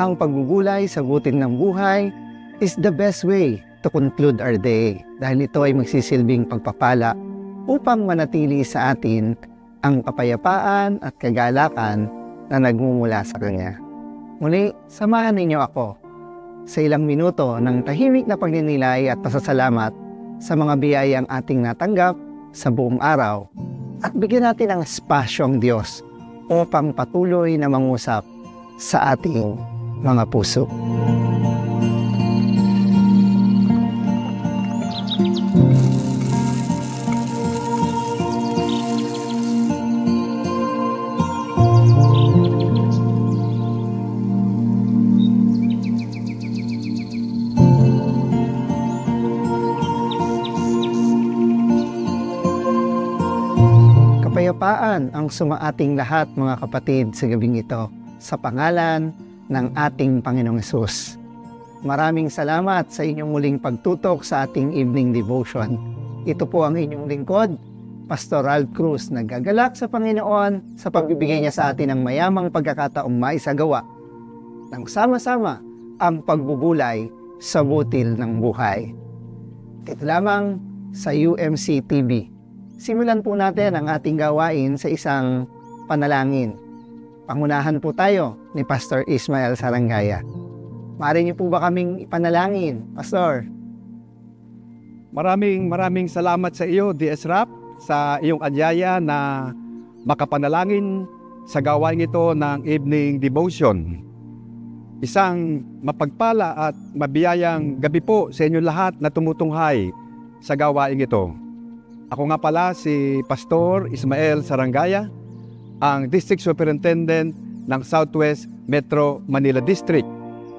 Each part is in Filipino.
Ang pagbubulay sa butil ng buhay is the best way to conclude our day dahil ito ay magsisilbing pagpapala upang manatili sa atin ang kapayapaan at kagalakan na nagmumula sa Kanya. Muli, samahan ninyo ako sa ilang minuto ng tahimik na pagninilay at pasasalamat sa mga biyayang ating natanggap sa buong araw at bigyan natin ng espasyo ang Diyos upang patuloy na mangusap sa ating mga puso. Kapayapaan ang sumaating lahat mga kapatid sa gabing ito sa pangalan ng ating Panginoong Yesus. Maraming salamat sa inyong muling pagtutok sa ating evening devotion. Ito po ang inyong lingkod, Pastor Ralph Cruz, nagagalak sa Panginoon sa pagbibigay niya sa atin ng mayamang pagkakataong maisagawa ng sama-sama ang pagbubulay sa butil ng buhay. Dito lamang sa UMC TV. Simulan po natin ang ating gawain sa isang panalangin. Pangunahan po tayo ni Pastor Ismael Sarangaya. Maaari niyo po ba kaming ipanalangin, Pastor? Maraming maraming salamat sa iyo, DS Rap, sa iyong anyaya na makapanalangin sa gawain ito ng evening devotion. Isang mapagpala at mabiyayang gabi po sa inyo lahat na tumutunghay sa gawain ito. Ako nga pala si Pastor Ismael Sarangaya, ang District Superintendent ng Southwest Metro Manila District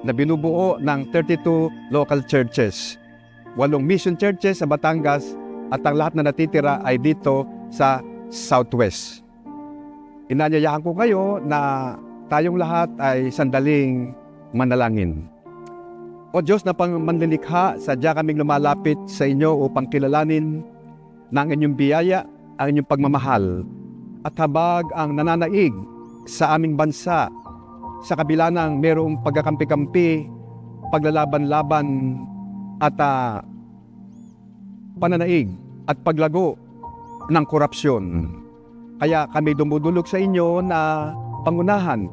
na binubuo ng 32 local churches walong mission churches sa Batangas at ang lahat na natitira ay dito sa Southwest. Inanyayahan ko kayo na tayong lahat ay sandaling manalangin. O Diyos na pang manlilikha, sadya kaming lumalapit sa inyo upang kilalanin ng inyong biyaya, ang inyong pagmamahal at habag ang nananaig sa aming bansa sa kabila ng merong pagkakampi-kampi, paglalaban-laban at ah, pananaig at paglago ng korupsyon. Kaya kami dumudulog sa inyo na pangunahan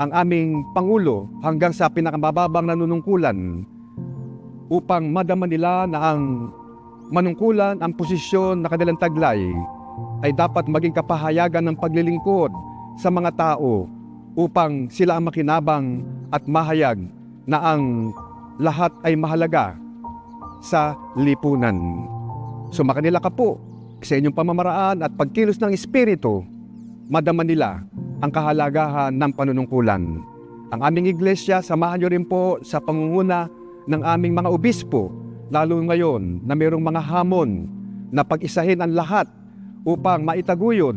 ang aming Pangulo hanggang sa pinakamababang nanunungkulan upang madama nila na ang manungkulan ang posisyon na kanilang taglay ay dapat maging kapahayagan ng paglilingkod sa mga tao upang sila ang makinabang at mahayag na ang lahat ay mahalaga sa lipunan. Sumakanila ka po sa inyong pamamaraan at pagkilos ng Espiritu, madama nila ang kahalagahan ng panunungkulan. Ang aming iglesia, samahan nyo rin po sa pangunguna ng aming mga obispo, lalo ngayon na mayroong mga hamon na pag-isahin ang lahat upang maitaguyod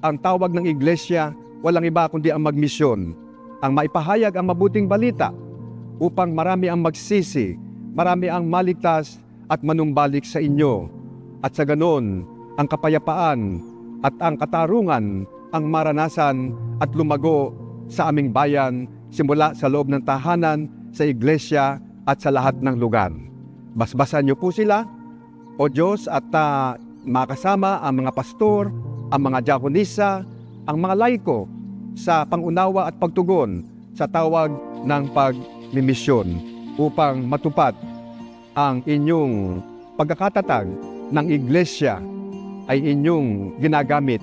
ang tawag ng iglesia, walang iba kundi ang magmisyon, ang maipahayag ang mabuting balita upang marami ang magsisi, marami ang maligtas at manumbalik sa inyo. At sa ganon, ang kapayapaan at ang katarungan ang maranasan at lumago sa aming bayan simula sa loob ng tahanan, sa iglesia at sa lahat ng lugar. Basbasan niyo po sila, O Diyos, at ah, makasama ang mga pastor, ang mga diakonisa, ang mga laiko sa pangunawa at pagtugon sa tawag ng pagmimisyon upang matupad ang inyong pagkakatatag ng iglesia ay inyong ginagamit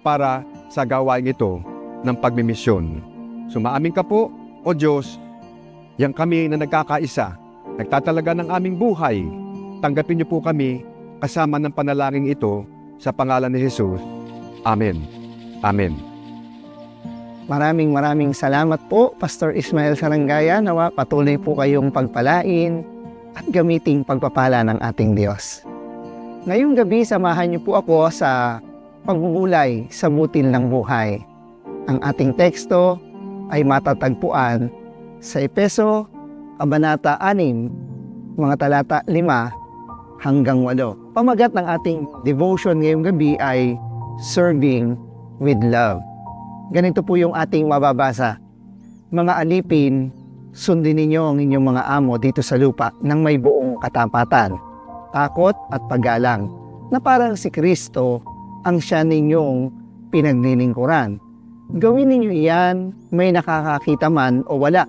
para sa gawain ito ng pagmimisyon. Sumaamin ka po, O Diyos, yang kami na nagkakaisa, nagtatalaga ng aming buhay, tanggapin niyo po kami kasama ng panalangin ito sa pangalan ni Jesus. Amen. Amen. Maraming maraming salamat po, Pastor Ismael Sarangaya. Nawa patuloy po kayong pagpalain at gamiting pagpapala ng ating Diyos. Ngayong gabi, samahan niyo po ako sa pagbubulay sa butil ng buhay. Ang ating teksto ay matatagpuan sa Epeso, Kabanata 6, mga talata 5 hanggang 8. Pamagat ng ating devotion ngayong gabi ay Serving with Love. Ganito po yung ating mababasa. Mga alipin, sundin ninyo ang inyong mga amo dito sa lupa ng may buong katapatan, takot at paggalang, na parang si Kristo ang siya ninyong pinaglilingkuran. Gawin ninyo iyan, may nakakakita man o wala.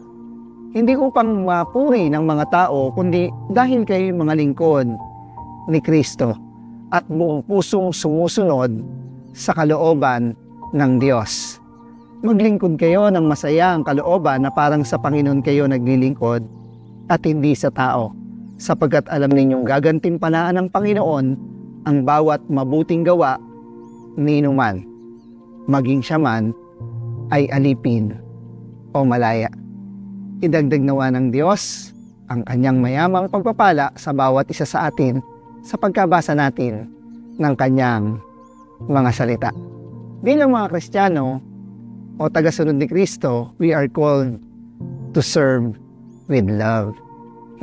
Hindi upang mapuri ng mga tao, kundi dahil kayo mga lingkod ni Kristo at buong pusong sumusunod sa kalooban ng Diyos. Maglingkod kayo ng masaya ang kalooban na parang sa Panginoon kayo naglilingkod at hindi sa tao, sapagkat alam ninyong gagantimpalaan ng Panginoon ang bawat mabuting gawa ni man, maging siya man ay alipin o malaya. Idagdag nawa ng Diyos ang kanyang mayamang pagpapala sa bawat isa sa atin sa pagkabasa natin ng kanyang mga salita. Bilang mga Kristiyano o tagasunod ni Kristo, we are called to serve with love.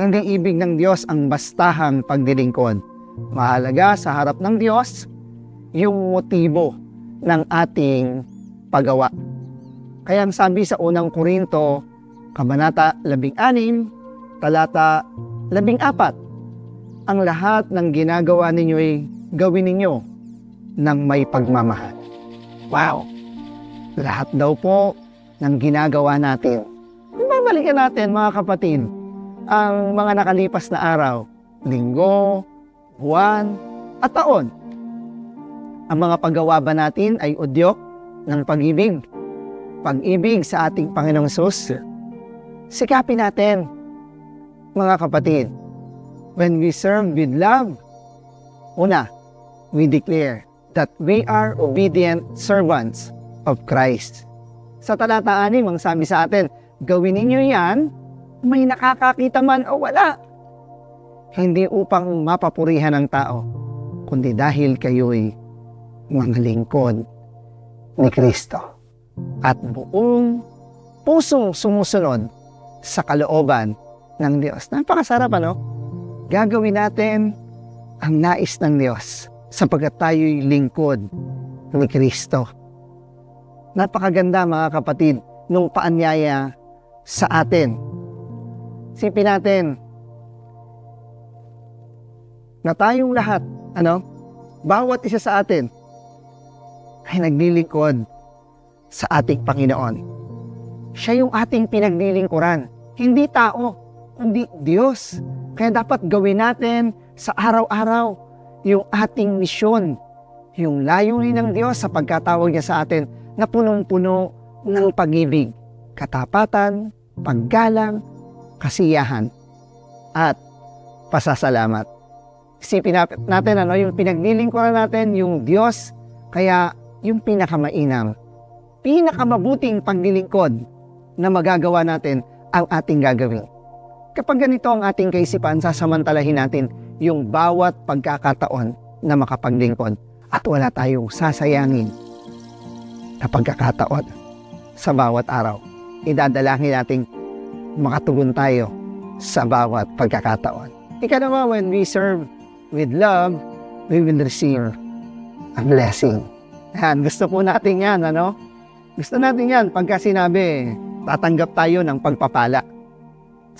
Hindi ibig ng Diyos ang bastahang pagdilingkod. Mahalaga sa harap ng Diyos yung motibo ng ating paggawa. Kaya ang sabi sa unang Korinto, Kabanata 16, talata 14, ang lahat ng ginagawa ninyo ay gawin ninyo ng may pagmamahal. Wow! Lahat daw po ng ginagawa natin. Babalikan natin mga kapatid, ang mga nakalipas na araw, linggo, buwan, at taon. Ang mga paggawa ba natin ay udyok ng pag-ibig? Pag-ibig sa ating Panginoong Sus? Sikapin natin, mga kapatid, when we serve with love, una, we declare that we are obedient servants of Christ. Sa talata 6, ang sabi sa atin, gawin ninyo yan, may nakakakita man o wala. Hindi upang mapapurihan ng tao, kundi dahil kayo'y mga lingkod ni Kristo. At buong pusong sumusunod sa kalooban ng Diyos. Napakasarap ano? Gagawin natin ang nais ng Diyos sapagkat tayo'y lingkod ni Kristo. Napakaganda mga kapatid nung paanyaya sa atin. Sipin natin na tayong lahat, ano, bawat isa sa atin ay naglilingkod sa ating Panginoon. Siya yung ating pinaglilingkuran. Hindi tao, kundi Diyos. Kaya dapat gawin natin sa araw-araw yung ating misyon. Yung layunin ng Diyos sa pagkatawag niya sa atin na punong-puno ng pag-ibig, katapatan, paggalang, kasiyahan, at pasasalamat. Isipin nat- natin ano, yung pinaglilingkuran natin, yung Diyos, kaya yung pinakamainam, pinakamabuting paglilingkod na magagawa natin ang ating gagawin. Kapag ganito ang ating kaisipan, sasamantalahin natin yung bawat pagkakataon na makapaglingkod at wala tayong sasayangin na pagkakataon sa bawat araw. Idadalangin nating makatugon tayo sa bawat pagkakataon. Ika naman, when we serve with love, we will receive a blessing. Yan, gusto po natin yan, ano? Gusto natin yan pagka sinabi, tatanggap tayo ng pagpapala.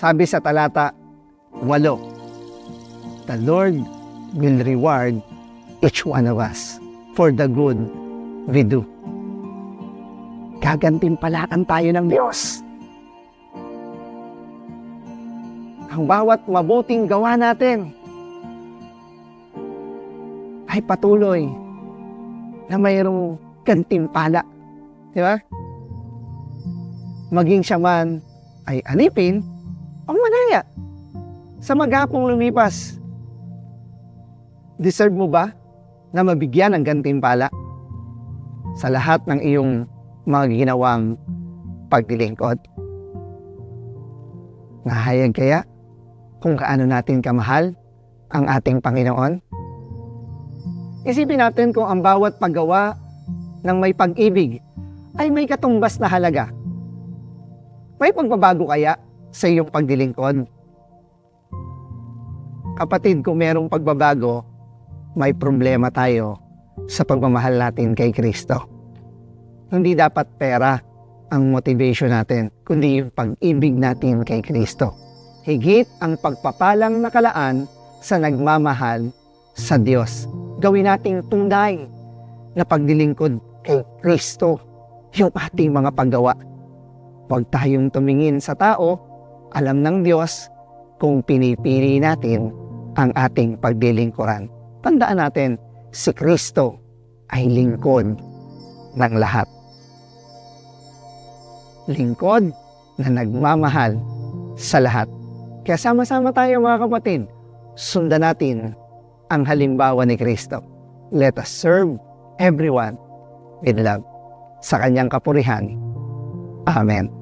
Sabi sa talata 8, The Lord will reward each one of us for the good we do. Gagantimpalaan tayo ng Diyos. Ang bawat mabuting gawa natin ay patuloy na mayroong gantimpala. Di ba? Maging siya man ay alipin o manaya. Sa magapong lumipas, deserve mo ba na mabigyan ng gantimpala sa lahat ng iyong mga ginawang pagdilingkod? Nahayag kaya kung kaano natin kamahal ang ating Panginoon? Isipin natin kung ang bawat paggawa ng may pag-ibig ay may katumbas na halaga. May pagbabago kaya sa iyong pagdilingkod? Kapatid, kung merong pagbabago, may problema tayo sa pagmamahal natin kay Kristo. Hindi dapat pera ang motivation natin, kundi yung pag-ibig natin kay Kristo. Higit ang pagpapalang nakalaan sa nagmamahal sa Diyos. Gawin nating tunay na pagdilingkod kay Kristo yung ating mga paggawa. Huwag tayong tumingin sa tao, alam ng Diyos kung pinipili natin ang ating pagdilingkuran. Tandaan natin, si Kristo ay lingkod ng lahat. Lingkod na nagmamahal sa lahat. Kaya sama-sama tayo mga kapatid, sundan natin ang halimbawa ni Kristo. Let us serve everyone with love. Sa kanyang kapurihan. Amen.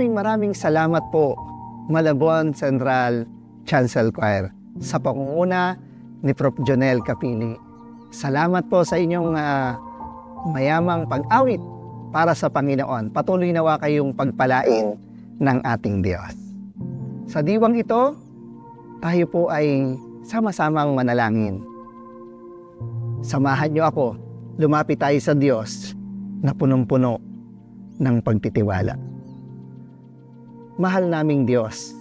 Maraming maraming salamat po, Malabon Central Chancel Choir, sa pangunguna ni Prof. Jonel Capili. Salamat po sa inyong ah, mayamang pag-awit para sa Panginoon. Patuloy nawa kayong pagpalain ng ating Diyos. Sa diwang ito, tayo po ay sama-samang manalangin. Samahan niyo ako, lumapit tayo sa Diyos na punong-puno ng pagtitiwala. Mahal naming Diyos,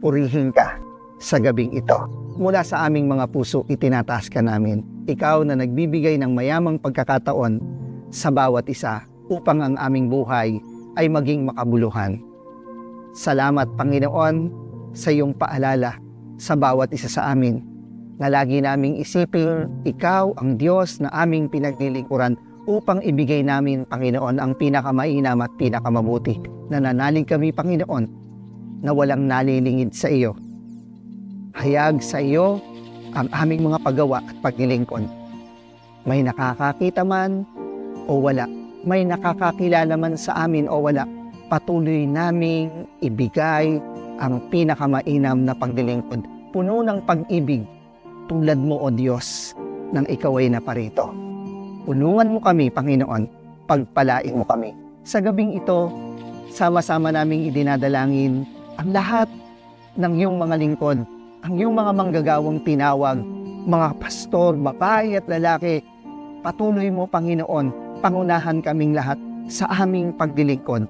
purihin ka sa gabing ito. Mula sa aming mga puso, itinataas ka namin. Ikaw na nagbibigay ng mayamang pagkakataon sa bawat isa upang ang aming buhay ay maging makabuluhan. Salamat Panginoon sa iyong paalala sa bawat isa sa amin na lagi naming isipin ikaw ang Diyos na aming pinaglilingkuran upang ibigay namin Panginoon ang pinakamainam at pinakamabuti. Nananalig kami Panginoon na walang nalilingid sa iyo. Hayag sa iyo ang aming mga paggawa at paglilingkod. May nakakakita man o wala, may nakakakilala man sa amin o wala, patuloy naming ibigay ang pinakamainam na paglilingkod. Puno ng pag-ibig tulad mo o Diyos nang ikaw ay naparito. Tulungan mo kami, Panginoon, pagpalain mo kami. Sa gabing ito, sama-sama naming idinadalangin ang lahat ng iyong mga lingkod, ang iyong mga manggagawang tinawag, mga pastor, babae at lalaki, patuloy mo, Panginoon, pangunahan kaming lahat sa aming paglilingkod.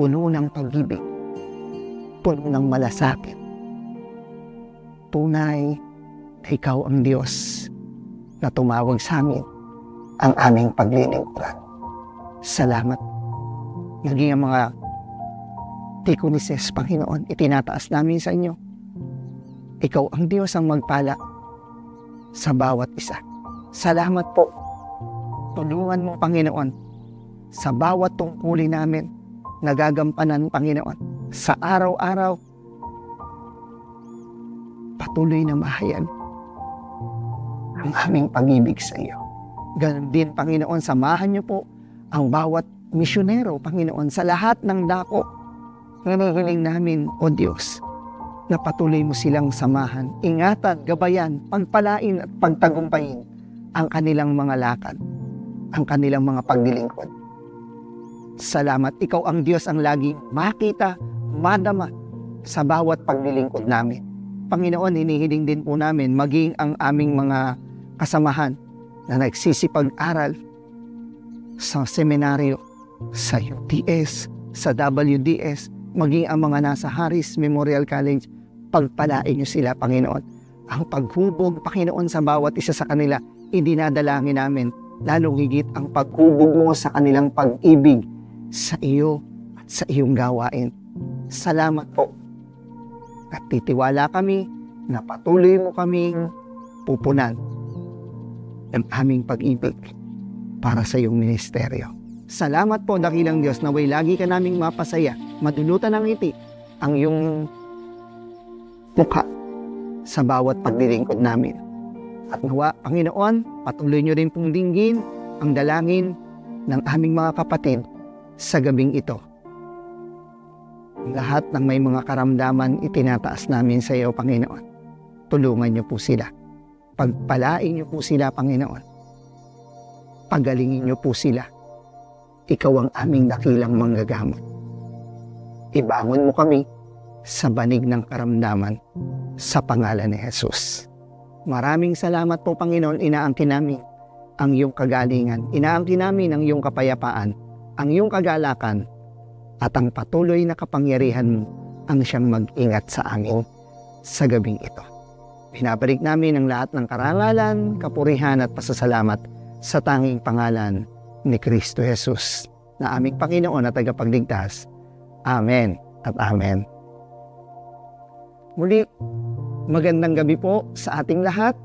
Puno ng pag-ibig, puno ng malasakit. Tunay na ikaw ang Diyos na tumawag sa amin ang aming paglilingkuran. Salamat. Naging ang mga tiko ni Ses, Panginoon, itinataas namin sa inyo. Ikaw ang Diyos ang magpala sa bawat isa. Salamat po. Tulungan mo, Panginoon, sa bawat tungkulin namin nagagampanan, Panginoon, sa araw-araw. Patuloy na mahayan ang aming pag-ibig sa iyo. Ganon din, Panginoon, samahan niyo po ang bawat misyonero, Panginoon, sa lahat ng dako. Nanahiling namin, O Diyos, na patuloy mo silang samahan, ingatan, gabayan, pagpalain at pagtagumpayin ang kanilang mga lakad, ang kanilang mga paglilingkod. Salamat, ikaw ang Diyos ang laging makita, madama sa bawat paglilingkod namin. Panginoon, hinihiling din po namin maging ang aming mga kasamahan na nagsisipag-aral sa seminaryo, sa UTS, sa WDS, maging ang mga nasa Harris Memorial College, pagpalain niyo sila, Panginoon. Ang paghubog, Panginoon, sa bawat isa sa kanila, idinadalangin namin, lalong higit ang paghubog mo sa kanilang pag-ibig sa iyo at sa iyong gawain. Salamat po. At titiwala kami na patuloy mo kaming pupunan ng aming pag-ibig para sa iyong ministeryo. Salamat po, dakilang Diyos, naway lagi ka naming mapasaya, madulutan ng ngiti ang iyong mukha sa bawat paglilingkod namin. At nawa, Panginoon, patuloy niyo rin pong dinggin ang dalangin ng aming mga kapatid sa gabing ito. Lahat ng may mga karamdaman itinataas namin sa iyo, Panginoon. Tulungan niyo po sila. Pagpalain niyo po sila, Panginoon. Pagalingin niyo po sila. Ikaw ang aming dakilang manggagamot. Ibangon mo kami sa banig ng karamdaman sa pangalan ni Jesus. Maraming salamat po, Panginoon. Inaangkin namin ang iyong kagalingan. Inaangkin namin ang iyong kapayapaan, ang iyong kagalakan, at ang patuloy na kapangyarihan mo ang siyang mag-ingat sa amin sa gabing ito. Binabalik namin ang lahat ng karangalan, kapurihan at pasasalamat sa tanging pangalan ni Kristo Jesus na aming Panginoon at tagapagligtas. Amen at Amen. Muli, magandang gabi po sa ating lahat.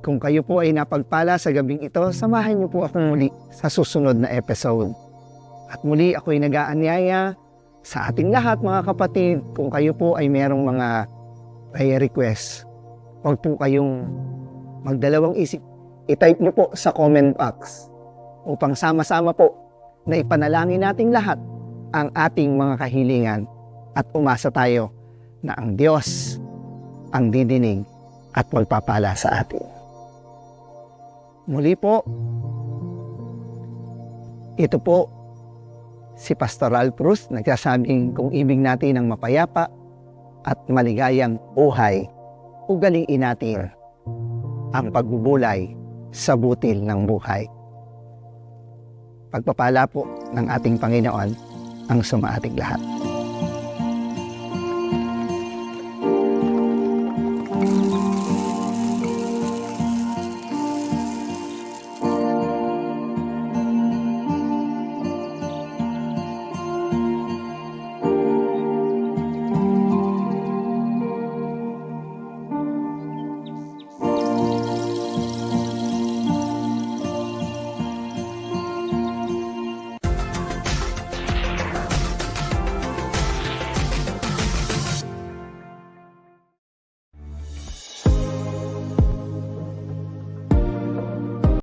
Kung kayo po ay napagpala sa gabing ito, samahan niyo po ako muli sa susunod na episode. At muli ako'y nag-aanyaya sa ating lahat mga kapatid kung kayo po ay merong mga prayer request. Huwag po kayong magdalawang isip. I-type niyo po sa comment box upang sama-sama po na ipanalangin nating lahat ang ating mga kahilingan at umasa tayo na ang Diyos ang didinig at magpapala sa atin. Muli po, ito po si Pastoral Cruz nagsasabing kung ibig natin ng mapayapa at maligayang buhay, ugaliin natin ang pagbubulay sa butil ng buhay. Pagpapala po ng ating Panginoon ang sumaating lahat.